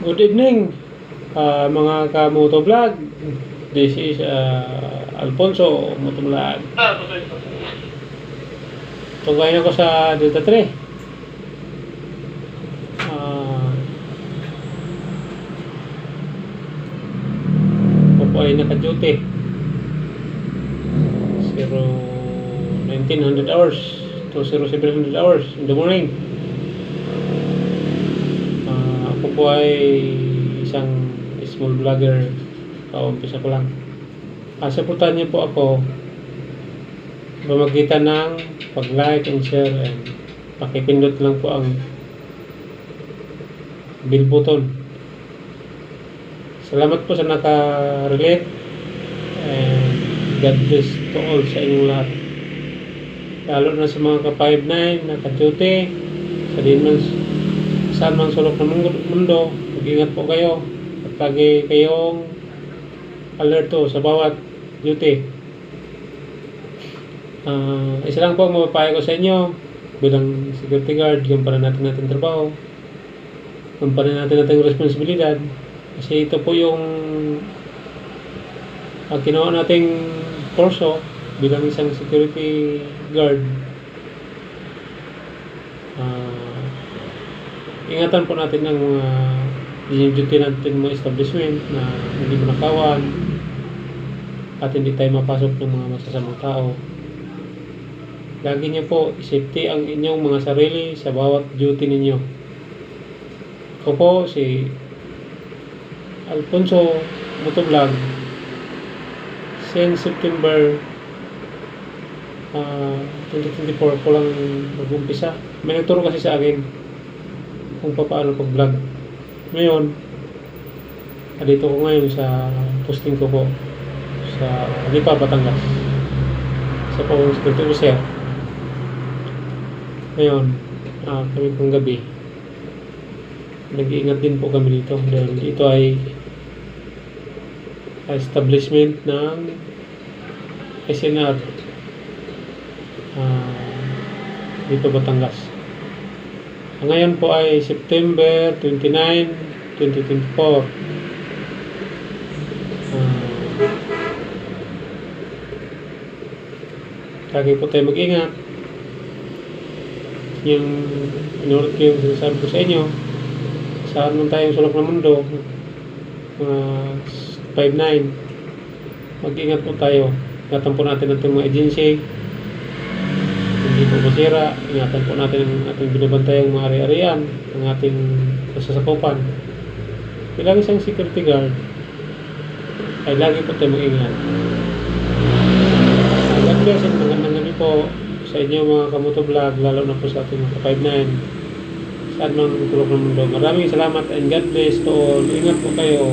Good evening, ah, mga ka-moto vlog. This is ah, Alfonso Moto Vlog. Tugayin ako sa Delta 3. Ah, ako po ay naka-duty. Zero 1900 hours to 0700 hours in the morning. Po ay isang small vlogger. Paumpisa ko lang. Supportan niyo po ako pamagitan ng pag-like and share and pakipindot lang po ang bell button. Salamat po sa naka-relate and God bless to all sa inyong lahat. Lalo na sa mga ka-5'9, naka-duty, sa din man, saan man sulok ng mundo- mag-ingat po kayo at lagi kayong alerto sa bawat duty. Ah, isa lang po ang mapapayo ko sa inyo bilang security guard, gampanan natin natin trabaho, gampanan natin natin responsibilidad kasi ito po yung uh, ginawa nating kurso bilang isang security guard. Ah, ingatan po natin ang mga duty natin mga establishment na hindi manakawan at hindi tayo mapasok ng mga masasamang tao. Lagi niyo po safety ang inyong mga sarili sa bawat duty ninyo. Ako po si Alfonso Motovlog since September ah, 2024 ko lang mag-umpisa. May nagturo kasi sa akin kung paano pag-vlog. Ngayon, dito ko ngayon sa posting ko po sa Lipa, Batangas. Sa po security officer. Ngayon, ah, kami pong gabi, nag-iingat din po kami dito dahil ito ay establishment ng SNR ah, dito Batangas. Ngayon po ay September 29, 2024. Ah, lagi po tayo mag-ingat. Yung inulit ko yung sinasabi ko sa inyo, saan man tayong sulok ng mundo, mga 5'9", mag-ingat po tayo. Ingatan po natin ang mga agency, hindi po masira, ingatan po natin ang ating binabantayang mga ari-arian, ang ating kasasakupan. Bilang isang security guard, ay lagi po tayo mag-ingat. God bless and magandang gabi po sa inyo mga kamoto vlog, lalo na po sa ating mga 5'9". Saan man tulog ng mundo. Maraming salamat and God bless to all. Ingat po kayo.